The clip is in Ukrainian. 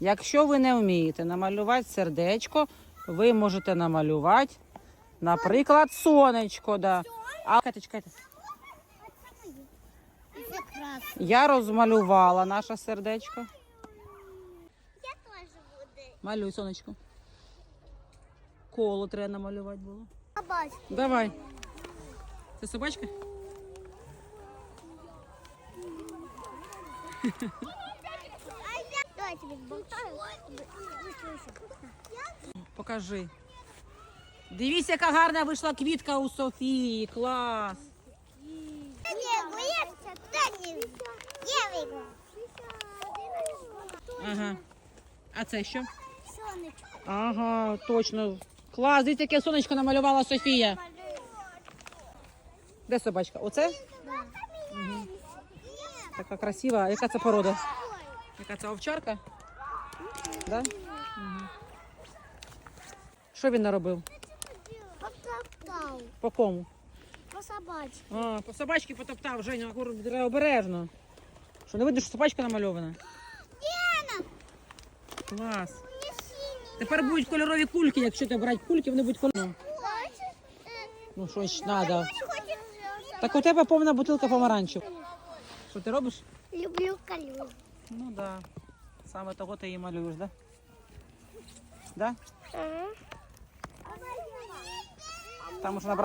Якщо ви не вмієте намалювати сердечко, ви можете намалювати, наприклад, сонечко. Да. А чекайте, чекайте. Я розмалювала наше сердечко. Я теж буду. Малюй сонечко. Коло треба намалювати було. А бач. Давай. Це собачка? Покажи. Дивіться, яка гарна вийшла квітка у Софії. Клас. Ага. А це що? Сонечко. Ага, точно. Клас, дивіться, яке сонечко намалювала Софія. Де собачка? Оце? Угу. Така красива. Яка це порода? Яка це овчарка? Да? Угу. Що він наробив? Потоптав. По кому? По собачці. А, по собачці потоптав, Женя, треба обережно. Що не видно, що собачка намальована? Діана, Клас. Тепер будуть кольорові кульки, якщо ти брати кульки, вони будуть кольорові. Е, Ну, що ж треба. Так у тебе повна бутилка помаранчів. Що ти робиш? Люблю калюжу. Ну. Да. Саме того ти її малюєш, да? Да? Ага. Там уже набрати.